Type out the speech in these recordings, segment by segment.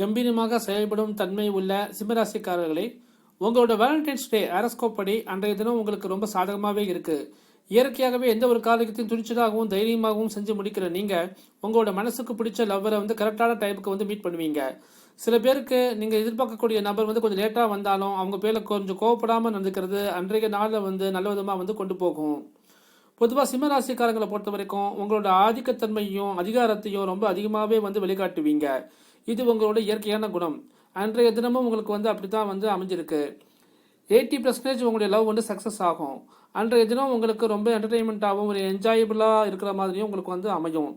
கம்பீரமாக செயல்படும் தன்மை உள்ள சிம்மராசிக்காரர்களே உங்களோட வேலண்டைன்ஸ் டே அரஸ்கோப் படி அன்றைய தினம் உங்களுக்கு ரொம்ப சாதகமாகவே இருக்குது இயற்கையாகவே எந்த ஒரு காரியத்தையும் துணிச்சலாகவும் தைரியமாகவும் செஞ்சு முடிக்கிற நீங்கள் உங்களோட மனசுக்கு பிடிச்ச லவ்வரை வந்து கரெக்டான டைமுக்கு வந்து மீட் பண்ணுவீங்க. சில பேருக்கு நீங்கள் எதிர்பார்க்கக்கூடிய நபர் வந்து கொஞ்சம் லேட்டாக வந்தாலும் அவங்க பேரில் கொஞ்சம் கோவப்படாமல் நடந்துக்கிறது அன்றைய நாளில் வந்து நல்ல விதமாக வந்து கொண்டு போகும். பொதுவாக சிம்மராசிக்காரங்களை பொறுத்த வரைக்கும் உங்களோட ஆதிக்கத்தன்மையும் அதிகாரத்தையும் ரொம்ப அதிகமாகவே வந்து வெளிக்காட்டுவீங்க இது உங்களோட இயற்கையான குணம். அன்றைய தினமும் உங்களுக்கு வந்து அப்படி தான் வந்து அமைஞ்சிருக்கு. எயிட்டி பர்சன்டேஜ் உங்களுடைய லவ் வந்து சக்ஸஸ் ஆகும். அன்றைய தினம் உங்களுக்கு ரொம்ப என்டர்டெயின்மெண்ட்டாகவும் ஒரு என்ஜாயபிளாக இருக்கிற மாதிரியும் உங்களுக்கு வந்து அமையும்.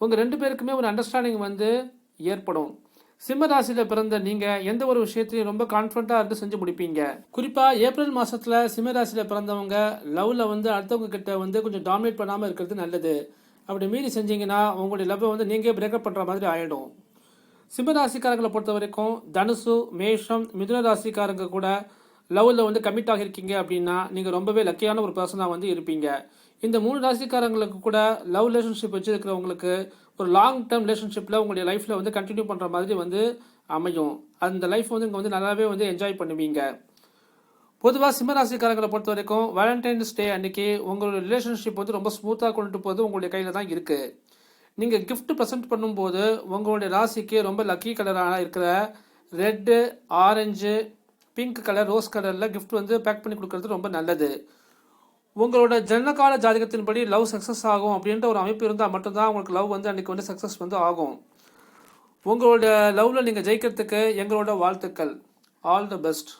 உங்கள் ரெண்டு பேருக்குமே ஒரு அண்டர்ஸ்டாண்டிங் வந்து ஏற்படும். சிம்ம ராசியில் பிறந்த நீங்கள் எந்த ஒரு விஷயத்தையும் ரொம்ப கான்ஃபிடண்ட்டாக இருந்து செஞ்சு முடிப்பீங்க. குறிப்பாக ஏப்ரல் மாதத்தில் சிம்ம ராசியில் பிறந்தவங்க லவ்ல வந்து அடுத்தவங்க கிட்ட வந்து கொஞ்சம் டாமினேட் பண்ணாமல் இருக்கிறது நல்லது. அப்படி மீறி செஞ்சீங்கன்னா உங்களுடைய லவ்வை வந்து நீங்கள் பிரேக்கப் பண்ணுற மாதிரி ஆகிடும் சிம்ம ராசிக்காரங்களை பொறுத்த வரைக்கும் தனுசு மேஷம் மிதுன ராசிக்காரங்க கூட லவ்வில் வந்து கமிட் ஆகியிருக்கீங்க அப்படின்னா நீங்கள் ரொம்பவே லக்கியான ஒரு பர்சனாக வந்து இருப்பீங்க. இந்த மூணு ராசிக்காரங்களுக்கு கூட லவ் ரிலேஷன்ஷிப் வச்சுருக்கிறவங்களுக்கு ஒரு லாங் டேர்ம் ரிலேஷன்ஷிப்பில் உங்களுடைய லைஃப்பில் வந்து கண்டினியூ பண்ணுற மாதிரி வந்து அமையும். அந்த லைஃப் வந்து இங்கே வந்து நல்லாவே வந்து என்ஜாய் பண்ணுவீங்க. பொதுவாக சிம்மராசிக்காரங்களை பொறுத்த வரைக்கும் வேலண்டைன்ஸ் டே அன்னைக்கு உங்களோட ரிலேஷன்ஷிப் வந்து ரொம்ப ஸ்மூத்தாக கொண்டுட்டு போகிறது உங்களுடைய கையில் தான் இருக்குது நீங்கள் கிஃப்ட் ப்ரெசென்ட் பண்ணும்போது உங்களுடைய ராசிக்கு ரொம்ப லக்கி கலராக இருக்கிற red orange pink colour rose கலரில் கிஃப்ட் வந்து பேக் பண்ணி கொடுக்கறது ரொம்ப நல்லது. உங்களோட ஜனகால ஜாதகத்தின்படி லவ் சக்ஸஸ் ஆகும் அப்படின்ற ஒரு அமைப்பு இருந்தால் மட்டும்தான் உங்களுக்கு லவ் வந்து அன்றைக்கி வந்து சக்ஸஸ் வந்து ஆகும். உங்களோட லவ்வில் நீங்கள் ஜெயிக்கிறதுக்கு எங்களோட வாழ்த்துக்கள். All the best